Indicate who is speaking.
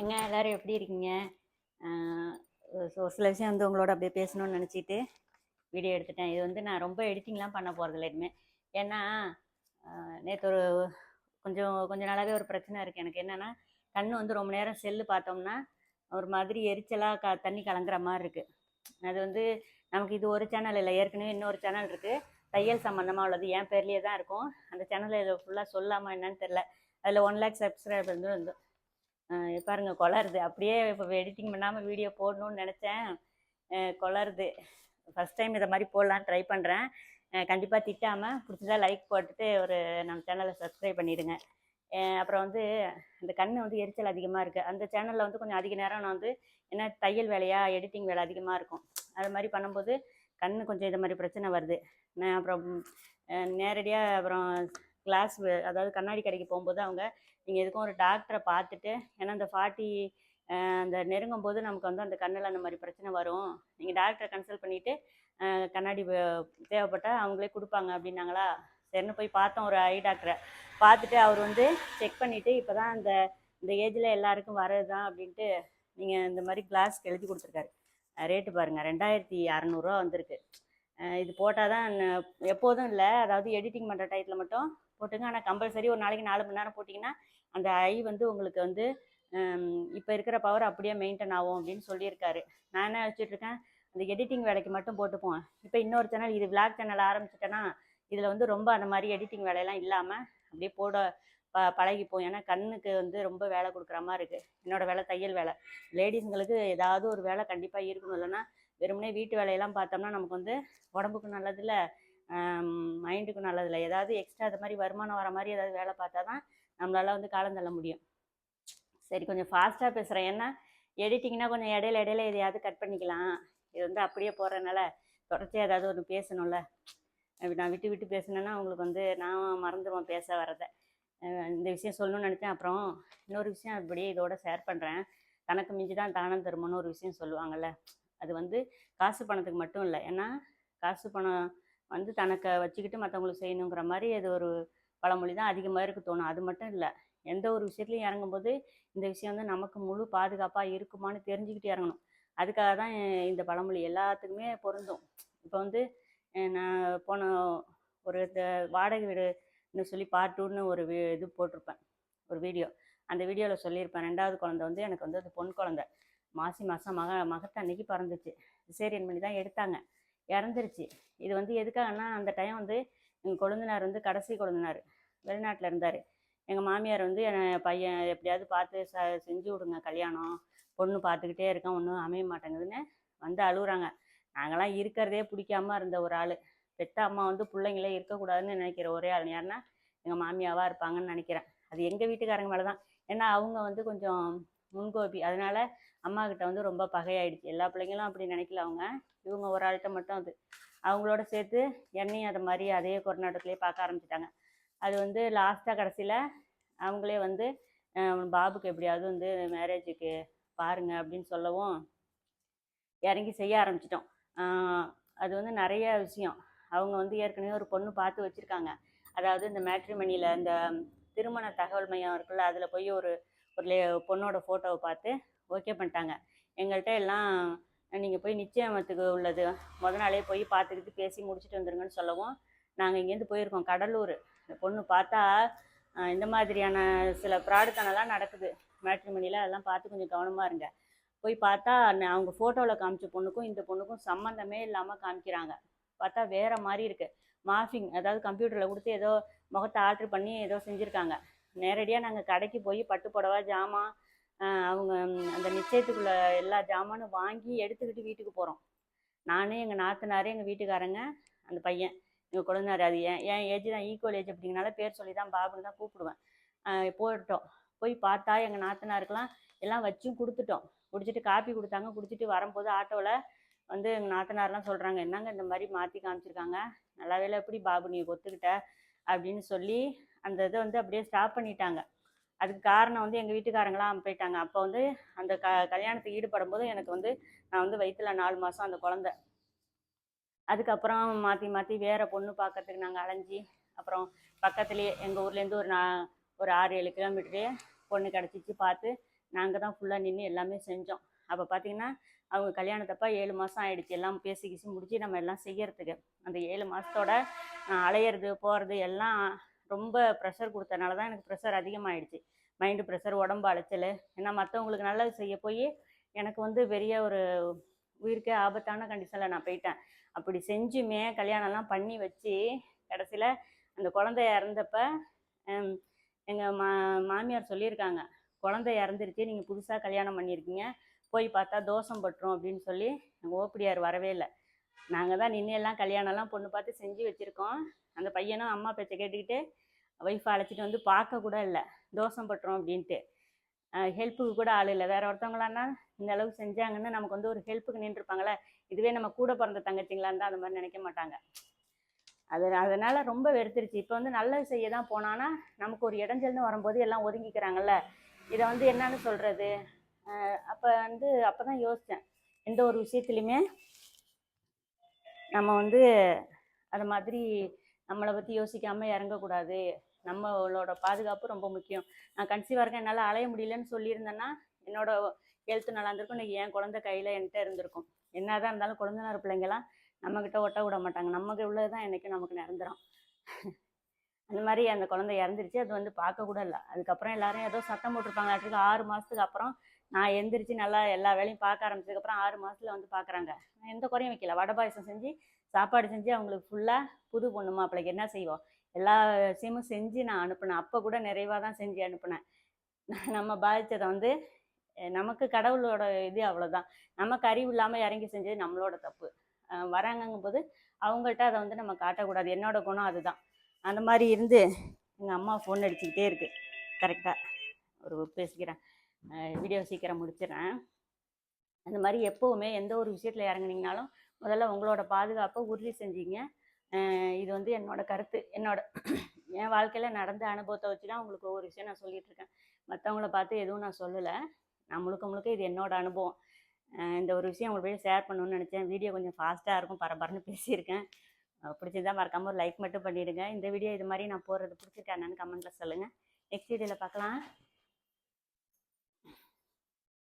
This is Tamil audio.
Speaker 1: எங்க எல்லாரும் எப்படி இருக்கீங்க? ஸோ சில விஷயம் வந்து உங்களோட அப்படியே பேசணும்னு நினச்சிட்டு வீடியோ எடுத்துட்டேன். இது வந்து நான் ரொம்ப எடிட்டிங்லாம் பண்ண போகிறதில்ல எதுவுமே ஏன்னா நேற்று ஒரு கொஞ்சம் கொஞ்ச நாளாகவே ஒரு பிரச்சனை இருக்குது எனக்கு என்னென்னா கண் வந்து ரொம்ப நேரம் செல்லு பார்த்தோம்னா ஒரு மாதிரி எரிச்சலாக க தண்ணி கலங்குற மாதிரி இருக்குது அது வந்து நமக்கு இது ஒரு சேனல் இல்லை ஏற்கனவே இன்னொரு சேனல் இருக்குது தையல் சம்மந்தமாக உள்ளது. என் பேர்லேயே தான் இருக்கும். அந்த சேனலில் ஃபுல்லாக சொல்லாமல் என்னன்னு தெரில அதில் ஒன் லேக் சப்ஸ்கிரைபர் வந்து பாருங்கள் பாருங்க கொளருது. அப்படியே இப்போ எடிட்டிங் பண்ணாமல் வீடியோ போடணும்னு நினச்சேன். கொளருது. ஃபஸ்ட் டைம் இதை மாதிரி போடலான்னு ட்ரை பண்ணுறேன் கண்டிப்பாக திட்டாமல் பிடிச்சதா லைக் போட்டுட்டு ஒரு நம்ம சேனலை சப்ஸ்கிரைப் பண்ணிடுங்க. அப்புறம் வந்து இந்த கண் வந்து எரிச்சல் அதிகமாக இருக்குது அந்த சேனலில் வந்து கொஞ்சம் அதிக நேரம் நான் வந்து என்ன தையல் வேலையா எடிட்டிங் வேலை அதிகமாக இருக்கும். அது மாதிரி பண்ணும்போது கண் கொஞ்சம் இது மாதிரி பிரச்சனை வருது. நான் அப்புறம் நேரடியாக அப்புறம் கிளாஸ் அதாவது கண்ணாடி கடைக்கு போகும்போது அவங்க நீங்கள் எதுக்கும் ஒரு டாக்டரை பார்த்துட்டு ஏன்னா அந்த ஃபார்ட்டி அந்த நெருங்கும் போது நமக்கு வந்து அந்த கண்ணில் அந்த மாதிரி பிரச்சனை வரும். நீங்கள் டாக்டரை கன்சல்ட் பண்ணிவிட்டு கண்ணாடி தேவைப்பட்டால் அவங்களே கொடுப்பாங்க அப்படின்னாங்களா? சரின்னு போய் பார்த்தோம் ஒரு ஐ டாக்டரை பார்த்துட்டு அவர் வந்து செக் பண்ணிவிட்டு இப்போ தான் அந்த இந்த ஏஜில் எல்லாருக்கும் வர்றது தான் அப்படின்ட்டு நீங்கள் இந்த மாதிரி கிளாஸ்க்கு எழுதி கொடுத்துருக்காரு. ரேட்டு பாருங்கள் ரெண்டாயிரத்தி அறநூறுவா வந்திருக்கு. இது போட்டால் தான் எப்போதும் இல்லை. அதாவது எடிட்டிங் பண்ணுற டயத்தில் மட்டும் போட்டுங்க. ஆனால் கம்பல்சரி ஒரு நாளைக்கு நாலு மணி நேரம் போட்டிங்கன்னா அந்த ஐ வந்து உங்களுக்கு வந்து இப்போ இருக்கிற பவர் அப்படியே மெயின்டைன் ஆகும் அப்படின்னு சொல்லியிருக்காரு. நான் என்ன வச்சுட்ருக்கேன் அந்த எடிட்டிங் வேலைக்கு மட்டும் போட்டுப்போம். இப்போ இன்னொரு சேனல் இது விளாக் சேனல் ஆரம்பிச்சிட்டேன்னா இதில் வந்து ரொம்ப அந்த மாதிரி எடிட்டிங் வேலையெல்லாம் இல்லாமல் அப்படியே போட ப பழகிப்போம். ஏன்னா கண்ணுக்கு வந்து ரொம்ப வேலை கொடுக்குற மாதிரி இருக்குது என்னோடய வேலை தையல் வேலை. லேடிஸுங்களுக்கு ஏதாவது ஒரு வேலை கண்டிப்பாக இருக்கணும். இல்லைன்னா வெறுமனே வீட்டு வேலையெல்லாம் பார்த்தோம்னா நமக்கு வந்து உடம்புக்கு நல்லதில்ல மைண்டுக்கும் நல்லதில்ல. ஏதாவது எக்ஸ்ட்ரா அது மாதிரி வருமானம் வர மாதிரி ஏதாவது வேலை பார்த்தா தான் நம்மளால வந்து காலம் தள்ள முடியும். சரி கொஞ்சம் ஃபாஸ்ட்டாக பேசுகிறேன் ஏன்னா எடிட்டிங்னா கொஞ்சம் இடையில இடையில எதையாவது கட் பண்ணிக்கலாம். இது வந்து அப்படியே போடுறதுனால தொடர்ச்சியாக ஏதாவது ஒன்று பேசணும்ல. நான் விட்டு விட்டு பேசினேன்னா உங்களுக்கு வந்து நான் மறந்துடுவோம் பேச வரதை இந்த விஷயம் சொல்லணும்னு நினச்சேன். அப்புறம் இன்னொரு விஷயம் அப்படியே இதோட ஷேர் பண்ணுறேன் தனக்கு மிஞ்சி தான் தானம் தருமன்னு ஒரு விஷயம் சொல்லுவாங்கள்ல அது வந்து காசு பணத்துக்கு மட்டும் இல்லை. ஏன்னா காசு பணம் வந்து தனக்கு வச்சுக்கிட்டு மற்றவங்களுக்கு செய்யணுங்கிற மாதிரி அது ஒரு பழமொழி தான் அதிகமாக இருக்கு தோணும். அது மட்டும் இல்லை. எந்த ஒரு விஷயத்துலையும் இறங்கும்போது இந்த விஷயம் வந்து நமக்கு முழு பாதுகாப்பாக இருக்குமான்னு தெரிஞ்சுக்கிட்டு இறங்கணும். அதுக்காக தான் இந்த பழமொழி எல்லாத்துக்குமே பொருந்தும். இப்போ வந்து நான் போன ஒரு இந்த வாடகை வீடுன்னு சொல்லி பார்ட் டூன்னு ஒரு வி இது போட்டிருப்பேன். ஒரு வீடியோ. அந்த வீடியோவில் சொல்லியிருப்பேன். ரெண்டாவது குழந்தை வந்து எனக்கு வந்து அது பொன் குழந்தை. மாசி மாதம் மக மகத்தன்னைக்கு பிறந்துச்சு. சிசேரியன் பண்ணி தான் எடுத்தாங்க. இறந்துருச்சு. இது வந்து எதுக்காகன்னா அந்த டைம் வந்து எங்கள் கொழுந்தனார் வந்து கடைசி கொழுந்தனார். வெளிநாட்டில் இருந்தார். எங்கள் மாமியார் வந்து என் பையன் எப்படியாவது பார்த்து ச செஞ்சு விடுங்க கல்யாணம். பொண்ணு பார்த்துக்கிட்டே இருக்கேன் ஒன்றும் அமைய மாட்டேங்குதுன்னு வந்து அழுகுறாங்க நாங்களாம் இருக்கிறதே பிடிக்காம இருந்த ஒரு ஆள். பெத்த அம்மா வந்து பிள்ளைங்களே இருக்கக்கூடாதுன்னு நினைக்கிற ஒரே ஆள். யாருன்னா எங்கள் மாமியாவாக இருப்பாங்கன்னு நினைக்கிறேன். அது எங்கள் வீட்டுக்காரங்க மேலே தான் ஏன்னா அவங்க வந்து கொஞ்சம் முன்கோபி. அதனால அம்மா கிட்ட வந்து ரொம்ப பகையாயிடுச்சு. எல்லா பிள்ளைங்களும் அப்படி நினைக்கல அவங்க. இவங்க ஒரு ஆள்கிட்ட மட்டும் அது. அவங்களோட சேர்த்து என்னையும் அதை மாதிரி அதே கொரோனாட்டத்துலேயே பார்க்க ஆரம்பிச்சிட்டாங்க. அது வந்து லாஸ்ட்டாக கடைசியில் அவங்களே வந்து பாபுக்கு எப்படியாவது வந்து மேரேஜுக்கு பாருங்க அப்படின்னு சொல்லவும் இறங்கி செய்ய ஆரம்பிச்சிட்டோம். அது வந்து நிறைய விஷயம். அவங்க வந்து ஏற்கனவே ஒரு பொண்ணு பார்த்து வச்சுருக்காங்க. அதாவது இந்த மேட்ரிமணியில் இந்த திருமண தகவல் மையம் இருக்குல்ல அதில் போய் ஒரு ஒரு லே- பொண்ணோட ஃபோட்டோவை பார்த்து ஓகே பண்ணிட்டாங்க. எங்கள்கிட்ட எல்லாம் நீங்கள் போய் நிச்சயமத்துக்கு உள்ளது. முத நாளே போய் பார்த்துக்கிட்டு பேசி முடிச்சுட்டு வந்துருங்கன்னு சொல்லவும் நாங்கள் இங்கேருந்து போயிருக்கோம் கடலூர். இந்த பொண்ணு பார்த்தா இந்த மாதிரியான சில ப்ராடக்டானலாம் நடக்குது. மேட்ரிமணியில் அதெல்லாம் பார்த்து கொஞ்சம் கவனமாக இருங்க. போய் பார்த்தா அவங்க ஃபோட்டோவில் காமிச்ச பொண்ணுக்கும் இந்த பொண்ணுக்கும் சம்மந்தமே இல்லாமல் காமிக்கிறாங்க. பார்த்தா வேறு மாதிரி இருக்குது மாஃபிங் அதாவது கம்ப்யூட்டரில் கொடுத்து ஏதோ முகத்தை ஆல்ட்ரு பண்ணி ஏதோ செஞ்சுருக்காங்க. நேரடியாக நாங்கள் கடைக்கு போய் பட்டு புடவை ஜாமான் அவங்க அந்த நிச்சயத்துக்குள்ள எல்லா ஜாமானும் வாங்கி எடுத்துக்கிட்டு வீட்டுக்கு போகிறோம் நானே எங்கள் நாத்தனார் எங்கள் வீட்டுக்காரங்க அந்த பையன் எங்கள் குழந்தைனார் அது என் என் ஏஜ் தான் ஈக்குவல் ஏஜ் அப்படிங்கனால பேர் சொல்லி தான் பாபுன்னு தான் கூப்பிடுவேன். போயிட்டோம் போய் பார்த்தா எங்கள் நாத்தனாருக்கெல்லாம் எல்லாம் வச்சும் கொடுத்துட்டோம். குடிச்சிட்டு காப்பி கொடுத்தாங்க. குடிச்சிட்டு வரும்போது ஆட்டோவில் வந்து எங்கள் நாத்தனார்லாம் சொல்கிறாங்க என்னங்க இந்த மாதிரி மாற்றி காமிச்சிருக்காங்க? நல்லாவே எப்படி பாபு நீ ஒத்துக்கிட்ட? அப்படின்னு சொல்லி அந்த இதை வந்து அப்படியே ஸ்டாப் பண்ணிட்டாங்க. அதுக்கு காரணம் வந்து எங்கள் வீட்டுக்காரங்களாம் போயிட்டாங்க. அப்போ வந்து அந்த க கல்யாணத்துக்கு ஈடுபடும் போது எனக்கு வந்து நான் வந்து வயிற்றுல நாலு மாதம் அந்த குழந்த. அதுக்கப்புறம் மாற்றி மாற்றி வேறு பொண்ணு பார்க்கறதுக்கு நாங்கள் அலைஞ்சி அப்புறம் பக்கத்துலேயே எங்கள் ஊர்லேருந்து ஒரு நா ஒரு ஆறு ஏழு கிலோமீட்டரே பொண்ணு கிடச்சிச்சு பார்த்து நாங்கள் தான் ஃபுல்லாக நின்று எல்லாமே செஞ்சோம். அப்போ பார்த்தீங்கன்னா அவங்க கல்யாணத்தப்ப ஏழு மாதம் ஆயிடுச்சு. எல்லாம் பேசி கீசி முடிச்சு நம்ம எல்லாம் செய்யறதுக்கு. அந்த ஏழு மாதத்தோட அலையிறது போகிறது எல்லாம் ரொம்ப ப்ரெஷர் கொடுத்தனால தான் எனக்கு ப்ரெஷர் அதிகமாகிடுச்சு மைண்டு ப்ரெஷர் உடம்பு அலைச்சல் ஏன்னா மற்றவங்களுக்கு நல்லது செய்ய போய் எனக்கு வந்து பெரிய ஒரு உயிருக்கே ஆபத்தான கண்டிஷனில் நான் போயிட்டேன். அப்படி செஞ்சுமே கல்யாணம்லாம் பண்ணி வச்சு கடைசியில் அந்த குழந்தை இறந்தப்ப எங்கள் மா மாமியார் சொல்லியிருக்காங்க குழந்தை இறந்துருச்சு நீங்கள் புதுசாக கல்யாணம் பண்ணியிருக்கீங்க போய் பார்த்தா தோஷம் பட்டுரும் அப்படின்னு சொல்லி எங்கள் ஓப்படியார் வரவே இல்லை. நாங்கள் தான் நின்று எல்லாம் கல்யாணம்லாம் பொண்ணு பார்த்து செஞ்சு வச்சுருக்கோம். அந்த பையனும் அம்மா பேச்சை கேட்டுக்கிட்டு ஒய்ஃபை அழைச்சிட்டு வந்து பார்க்க கூட இல்லை. தோஷம் பட்டுரும் அப்படின்ட்டு. ஹெல்ப்புக்கு கூட ஆள் இல்லை. வேற ஒருத்தவங்களான்னா இந்த அளவுக்கு செஞ்சாங்கன்னு நமக்கு வந்து ஒரு ஹெல்ப்புக்கு நின்றுருப்பாங்களே இதுவே நம்ம கூட பிறந்த தங்கச்சிங்களா இருந்தால் அந்த மாதிரி நினைக்க மாட்டாங்க. அது அதனால் ரொம்ப வெறுத்துருச்சு. இப்போ வந்து நல்லது செய்ய தான் போனான்னா நமக்கு ஒரு இடைஞ்சல்னு வரும்போது எல்லாம் ஒதுங்கிக்கிறாங்கல்ல. இதை வந்து என்னன்னு சொல்கிறது அப்போ வந்து அப்போ தான் யோசித்தேன் எந்த ஒரு விஷயத்துலையுமே நம்ம வந்து அது மாதிரி நம்மளை பற்றி யோசிக்காமல் இறங்கக்கூடாது. நம்மளோட பாதுகாப்பு ரொம்ப முக்கியம். நான் கன்சீவாக இருக்கேன் என்னால் அலைய முடியலன்னு சொல்லியிருந்தேன்னா என்னோட ஹெல்த் நல்லா இருந்திருக்கும். இன்னைக்கு என் குழந்தை கையில் என்கிட்ட இருந்திருக்கும். என்னதான் இருந்தாலும் குழந்தைனார் பிள்ளைங்களாம் நம்மக்கிட்ட ஒட்ட விட மாட்டாங்க. நமக்கு உள்ளது தான் என்றைக்கும் நமக்கு நிரந்தரம். அந்த மாதிரி அந்த குழந்தை இறந்துருச்சு. அது வந்து பார்க்க கூட இல்லை. அதுக்கப்புறம் எல்லாரும் ஏதோ சத்தம் போட்டிருப்பாங்க ஆறு மாதத்துக்கு அப்புறம் நான் எந்திரிச்சு நல்லா எல்லா வேலையும் பார்க்க ஆரம்பிச்சதுக்கப்புறம் ஆறு மாதத்துல வந்து பார்க்குறாங்க. எந்த குறையும் வைக்கல. வடை பாயசம் செஞ்சு சாப்பாடு செஞ்சு அவங்களுக்கு ஃபுல்லாக புது பொண்ணு மாப்பிள்ளைக்கு என்ன செய்வோம்? எல்லா விஷயமும் செஞ்சு நான் அனுப்புனேன். அப்போ கூட நிறைவாக தான் செஞ்சு அனுப்புனேன். நம்ம பாதித்ததை வந்து நமக்கு கடவுளோட இது அவ்வளோதான் நமக்கு அறிவு இல்லாமல் இறங்கி செஞ்சது நம்மளோட தப்பு. வராங்கங்கும் போது அவங்கள்ட்ட அதை வந்து நம்ம காட்டக்கூடாது. என்னோட குணம் அதுதான். அந்த மாதிரி இருந்து எங்கள் அம்மா ஃபோன் அடிச்சுக்கிட்டே இருக்கு. கரெக்டாக ஒரு பேசிக்கிறேன். வீடியோ சீக்கிரம் முடிச்சிடுறேன் அந்த மாதிரி எப்போவுமே எந்த ஒரு விஷயத்தில் இறங்குனீங்கனாலும் முதல்ல உங்களோட பாதுகாப்பை உறுதி செஞ்சீங்க. இது வந்து என்னோட கருத்து. என்னோட என் வாழ்க்கையில் நடந்த அனுபவத்தை வச்சு தான் உங்களுக்கு ஒவ்வொரு விஷயம் நான் சொல்லிட்டு இருக்கேன். மற்றவங்கள பார்த்து எதுவும் நான் சொல்லலை. நான் முழுக்க முழுக்க இது என்னோட அனுபவம். இந்த ஒரு விஷயம் உங்களுக்கு போய் ஷேர் பண்ணணும்னு நினச்சேன். வீடியோ கொஞ்சம் ஃபாஸ்ட்டாக இருக்கும். பரபரன்னு பேசியிருக்கேன். பிடிச்சிருந்தா மறக்காமல் ஒரு லைக் மட்டும் பண்ணிவிடுங்க இந்த வீடியோ இது மாதிரி நான் போடுறது பிடிச்சிருக்கா என்னன்னு கமெண்ட்டில் சொல்லுங்கள் நெக்ஸ்ட் வீடியோவில் பார்க்கலாம்.